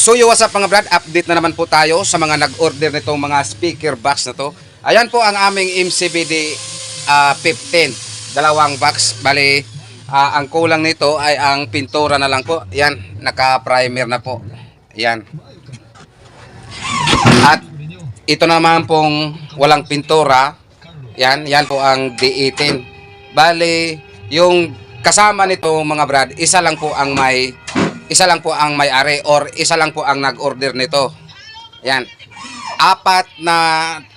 So yo, what's up mga brad? Update na naman po tayo sa mga nag-order nitong mga speaker box na to. Ayan po ang aming MCBD ah, 15. Dalawang box. Bali, ah, ang kulang nito ay ang pintura na lang po. Yan, naka-primer na po. Yan. At ito naman pong walang pintura. Yan, yan po ang D18. Bali, yung kasama nito mga brad, isa lang po ang may isa lang po ang may-ari or isa lang po ang nag-order nito. Yan. Apat na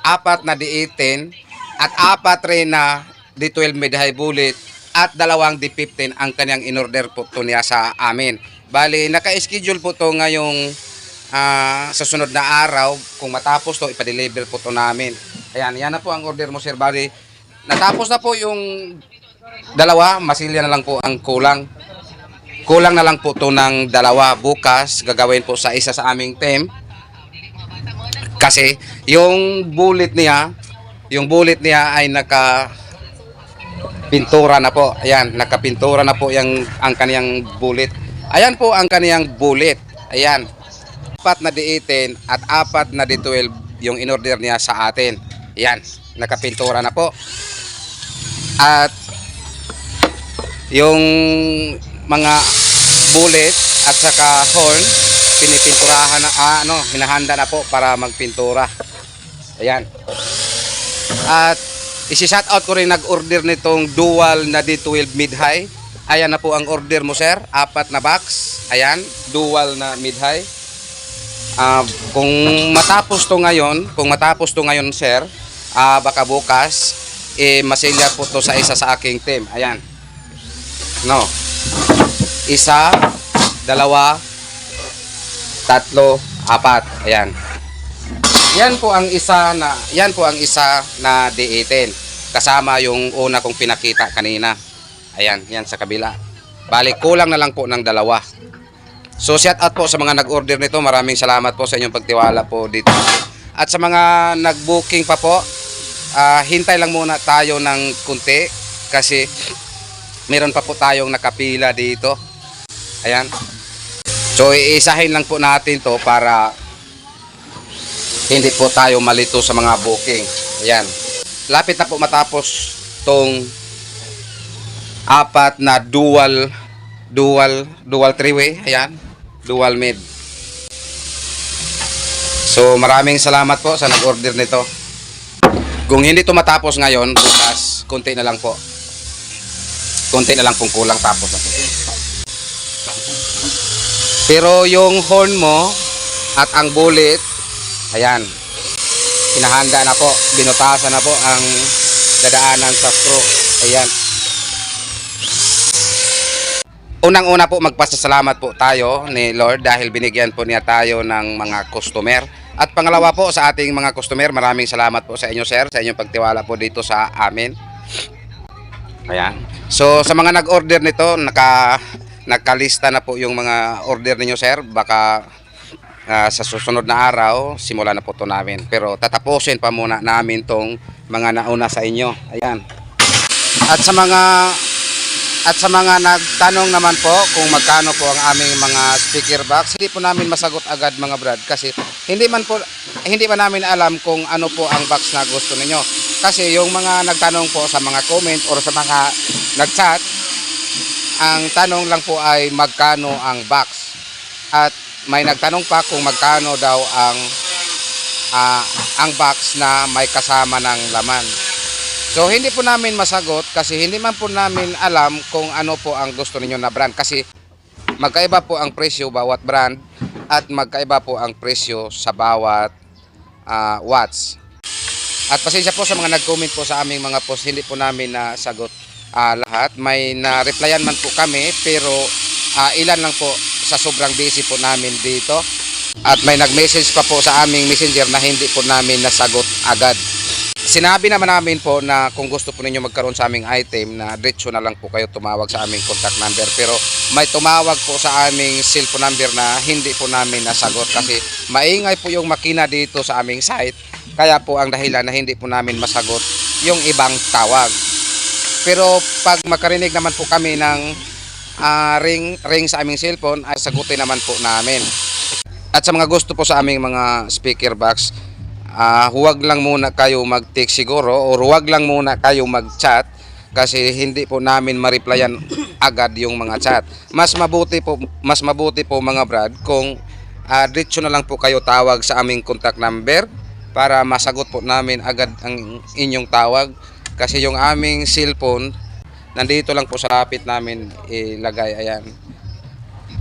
apat na D18 at apat rin na D12 mid high bullet at dalawang D15 ang kanyang in-order po to niya sa amin. Bali, naka-schedule po to ngayong ah, sa sunod na araw. Kung matapos to, ipa-deliver po to namin. Ayan, yan na po ang order mo, sir. Bali, natapos na po yung dalawa, masilya na lang po ang kulang. Kulang na lang po to ng dalawa bukas. Gagawin po sa isa sa aming team. Kasi yung bullet niya, yung bullet niya ay naka pintura na po. Ayan, nakapintura na po yung ang kaniyang bullet. Ayan po ang kaniyang bullet. Ayan. Apat na D18 at apat na D12 yung in-order niya sa atin. Ayan, nakapintura na po. At yung mga bullet at saka horn pinipinturahan na ah, ano hinahanda na po para magpintura. Ayan. At isi-shout out ko rin nag-order nitong dual na D12 mid-high. Ayan na po ang order mo sir. Apat na box. Ayan dual na mid-high. Ah, kung matapos to ngayon kung matapos to ngayon sir ah, baka bukas eh masilya po to sa isa sa aking team. Ayan. No isa, dalawa, tatlo, apat. Ayan. Yan po ang isa na yan po ang isa na D18 kasama yung una kong pinakita kanina. Ayan, yan sa kabila. Balik kulang na lang po ng dalawa. So shout out po sa mga nag-order nito. Maraming salamat po sa inyong pagtiwala po dito. At sa mga nag-booking pa po, ah, hintay lang muna tayo ng kunti kasi meron pa po tayong nakapila dito. Ayan. So iisahin lang po natin to para hindi po tayo malito sa mga booking. Ayan. Lapit na po matapos tong apat na dual dual dual three-way. Ayan. Dual mid. So maraming salamat po sa nag-order nito. Kung hindi to matapos ngayon, bukas, konti na lang po. Konti na lang pong kulang tapos na. Pero yung horn mo at ang bullet, ayan, pinahanda na po, binutasan na po ang dadaanan sa stroke. Ayan. Unang-una po magpasasalamat po tayo ni Lord dahil binigyan po niya tayo ng mga customer. At pangalawa po sa ating mga customer, maraming salamat po sa inyo sir, sa inyong pagtiwala po dito sa amin. Ayan. So sa mga nag-order nito, naka nagkalista na po yung mga order ninyo sir. Baka ah, sa susunod na araw, simula na po to namin. Pero tatapusin pa muna namin tong mga nauna sa inyo. Ayan. At sa mga at sa mga nagtanong naman po kung magkano po ang aming mga speaker box, hindi po namin masagot agad mga brad kasi hindi man po hindi pa namin alam kung ano po ang box na gusto ninyo. Kasi yung mga nagtanong po sa mga comment or sa mga nagchat, ang tanong lang po ay magkano ang box. At may nagtanong pa kung magkano daw ang ah, ang box na may kasama ng laman. So hindi po namin masagot kasi hindi man po namin alam kung ano po ang gusto ninyo na brand kasi magkaiba po ang presyo bawat brand at magkaiba po ang presyo sa bawat ah, watts. At pasensya po sa mga nag-comment po sa aming mga post, hindi po namin nasagot ah, lahat. May na-replyan man po kami pero ah, ilan lang po sa sobrang busy po namin dito. At may nag-message pa po sa aming messenger na hindi po namin nasagot agad. Sinabi naman namin po na kung gusto po ninyo magkaroon sa aming item na diretso na lang po kayo tumawag sa aming contact number pero may tumawag po sa aming cellphone number na hindi po namin nasagot kasi maingay po yung makina dito sa aming site kaya po ang dahilan na hindi po namin masagot yung ibang tawag. Pero pag makarinig naman po kami ng ah, ring ring sa aming cellphone ay sagutin naman po namin. At sa mga gusto po sa aming mga speaker box, ah, huwag lang muna kayo mag-text siguro o huwag lang muna kayo mag-chat kasi hindi po namin ma-replyan agad yung mga chat. Mas mabuti po mas mabuti po mga brad kung ah, diretso na lang po kayo tawag sa aming contact number para masagot po namin agad ang inyong tawag kasi yung aming cellphone nandito lang po sa lapit namin ilagay ayan.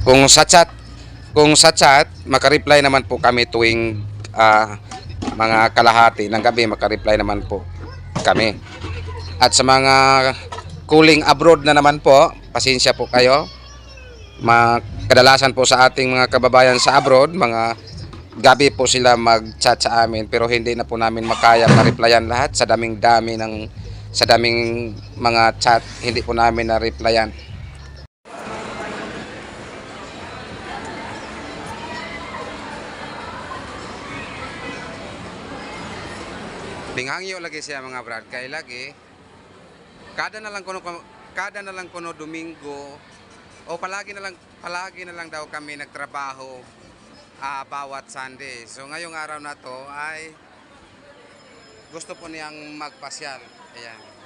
Kung sa chat kung sa chat, makareply naman po kami tuwing ah, mga kalahati ng gabi, makareply naman po kami. At sa mga cooling abroad na naman po, pasensya po kayo. Ma kadalasan po sa ating mga kababayan sa abroad, mga gabi po sila mag-chat sa amin pero hindi na po namin makaya ma-replyan lahat sa daming dami ng sa daming mga chat hindi po namin na replyan Binghangyo lagi siya mga brad kay lagi kada na lang kuno kada na lang kuno Domingo o palagi na lang palagi na lang daw kami nagtrabaho ah, bawat Sunday. So ngayong araw na to ay gusto po niyang magpasyal. Ayan.